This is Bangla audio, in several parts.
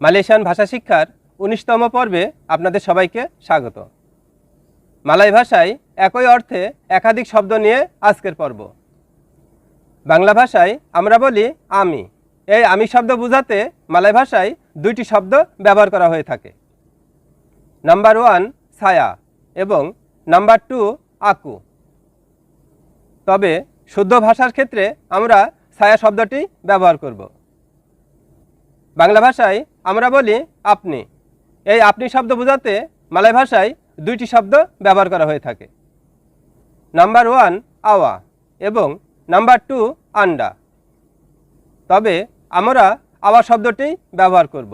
মালয়েশিয়ান ভাষা শিক্ষার উনিশতম পর্বে আপনাদের সবাইকে স্বাগত। মালয় ভাষায় একই অর্থে একাধিক শব্দ নিয়ে আজকের পর্ব। বাংলা ভাষায় আমরা বলি আমি। এই আমি শব্দ বোঝাতে মালয় ভাষায় দুইটি শব্দ ব্যবহার করা হয়ে থাকে। নাম্বার ওয়ান, ছায়া এবং নাম্বার টু, আকু। তবে শুদ্ধ ভাষার ক্ষেত্রে আমরা ছায়া শব্দটি ব্যবহার করব। বাংলা ভাষায় আমরা বলি আপনি। এই আপনি শব্দ বোঝাতে মালয় ভাষায় দুইটি শব্দ ব্যবহার করা হয়ে থাকে। নাম্বার ওয়ান, আওয়া, এবং নাম্বার টু, আন্ডা। তবে আমরা আওয়া শব্দটি ব্যবহার করব।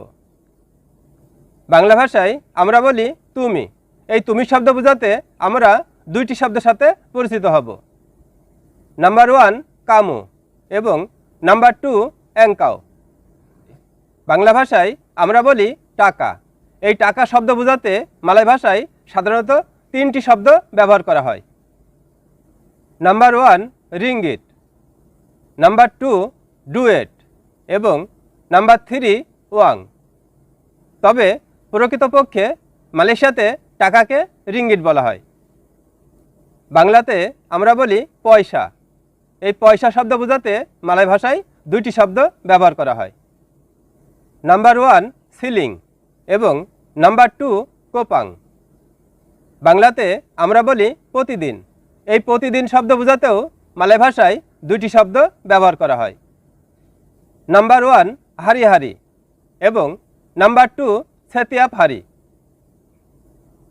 বাংলা ভাষায় আমরা বলি তুমি। এই তুমি শব্দ বোঝাতে আমরা দুইটি শব্দের সাথে পরিচিত হব। নাম্বার ওয়ান, কামু, এবং নাম্বার টু অ্যাঙ্কাও বাংলা ভাষায় আমরা বলি টাকা। এই টাকা শব্দ বোঝাতে মালয় ভাষায় সাধারণত তিনটি শব্দ ব্যবহার করা হয়। Number one ringgit number two, duet. এবং নাম্বার থ্রি, ওয়াং। তবে প্রকৃতপক্ষে মালয়েশিয়াতে টাকাকে রিঙ্গিট বলা হয়। বাংলাতে আমরা বলি পয়সা। এই পয়সা শব্দ বোঝাতে মালয় ভাষায় দুইটি শব্দ ব্যবহার করা হয়। নাম্বার ওয়ান, সিলিং এবং নাম্বার টু, কোপাং। বাংলাতে আমরা বলি প্রতিদিন। এই প্রতিদিন শব্দ বোঝাতেও মালয় ভাষায় দুইটি শব্দ ব্যবহার করা হয়। নাম্বার ওয়ান, হারি হারি এবং নাম্বার টু সেতিয়াপ হারি।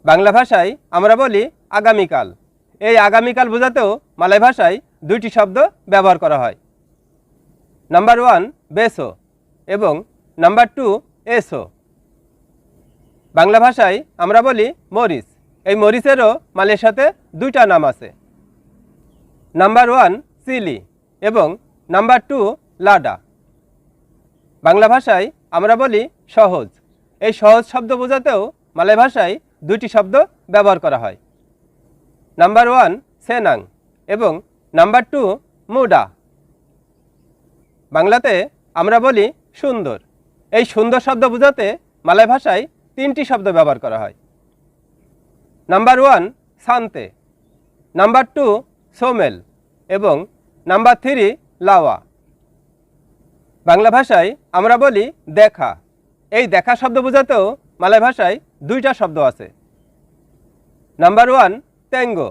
বাংলা ভাষায় আমরা বলি আগামীকাল। এই আগামীকাল বোঝাতেও মালয় ভাষায় দুইটি শব্দ ব্যবহার করা হয়। নাম্বার ওয়ান, বেসো এবং নাম্বার টু, এসো। বাংলা ভাষায় আমরা বলি মরিচ। এই মরিচেরও মালয়েশিয়াতে দুইটা নাম আছে। নাম্বার ওয়ান, চিলি এবং নাম্বার টু, লাডা। বাংলা ভাষায় আমরা বলি সহজ। এই সহজ শব্দ বোঝাতেও মালয় ভাষায় দুইটি শব্দ ব্যবহার করা হয়। নাম্বার ওয়ান, সেনাং এবং নাম্বার টু, মুডা। বাংলাতে আমরা বলি সুন্দর। এই সুন্দর শব্দ বোঝাতে মালয় ভাষায় তিনটি শব্দ ব্যবহার করা হয়। নাম্বার ওয়ান, শান্তে। নাম্বার টু, সোমেল। এবং নাম্বার থ্রি, লাওয়া। বাংলা ভাষায় আমরা বলি দেখা। এই দেখা শব্দ বোঝাতেও মালয় ভাষায় দুইটা শব্দ আছে। নাম্বার ওয়ান ট্যাঙ্গো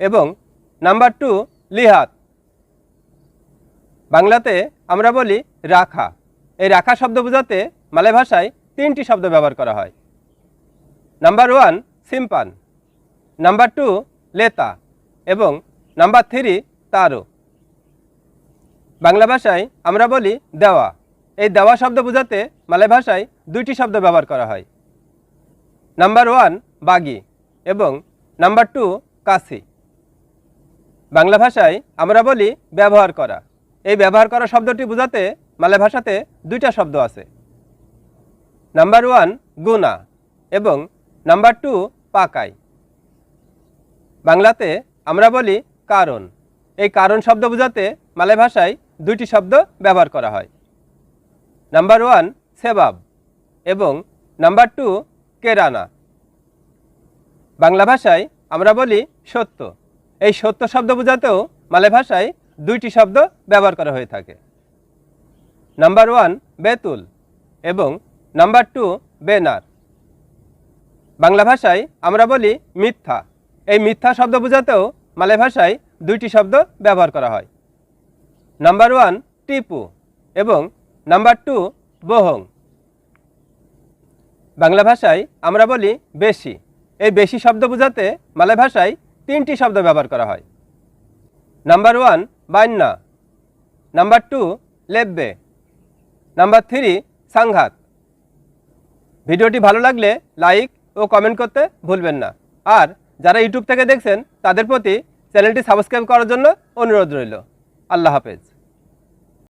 এবং নাম্বার টু, লিহাত। বাংলাতে আমরা বলি রাখা। এই রাখা শব্দ বোঝাতে মালয় ভাষায় তিনটি শব্দ ব্যবহার করা হয়। নাম্বার ওয়ান, সিম্পান। নাম্বার টু, লেতা। এবং নাম্বার থ্রি, তারো। বাংলা ভাষায় আমরা বলি দেওয়া। এই দেওয়া শব্দ বোঝাতে মালয় ভাষায় দুইটি শব্দ ব্যবহার করা হয়। নাম্বার ওয়ান, বাগি। এবং নাম্বার টু, কাশি। বাংলা ভাষায় আমরা বলি ব্যবহার করা। এই ব্যবহার করা শব্দটি বোঝাতে মালয় ভাষাতে দুইটা শব্দ আছে। নাম্বার ওয়ান, গুনা, এবং নাম্বার টু, পাকাই। বাংলাতে আমরা বলি কারণ। এই কারণ শব্দ বোঝাতে মালয় ভাষায় দুইটি শব্দ ব্যবহার করা হয়। নাম্বার ওয়ান, সেবাব, এবং নাম্বার টু, কেরানা। বাংলা ভাষায় আমরা বলি সত্য। এই সত্য শব্দ বোঝাতেও মালয় ভাষায় দুইটি শব্দ ব্যবহার করা হয়ে থাকে। নাম্বার ওয়ান, বেতুল এবং নাম্বার টু, বেনার। বাংলা ভাষায় আমরা বলি মিথ্যা। এই মিথ্যা শব্দ বোঝাতেও মালয় ভাষায় দুইটি শব্দ ব্যবহার করা হয়। নাম্বার ওয়ান, টিপু এবং নাম্বার টু, বহং। বাংলা ভাষায় আমরা বলি বেশি। এই বেশি শব্দ বোঝাতে মালয় ভাষায় তিনটি শব্দ ব্যবহার করা হয়। নাম্বার ওয়ান, বান্না। নাম্বার টু, লেব্বে। নাম্বার থ্রি সাংঘাত ভিডিওটি ভালো লাগলে লাইক ও কমেন্ট করতে ভুলবেন না। আর যারা ইউটিউব থেকে দেখছেন, তাদের প্রতি চ্যানেলটি সাবস্ক্রাইব করার জন্য অনুরোধ রইল। আল্লাহ হাফেজ।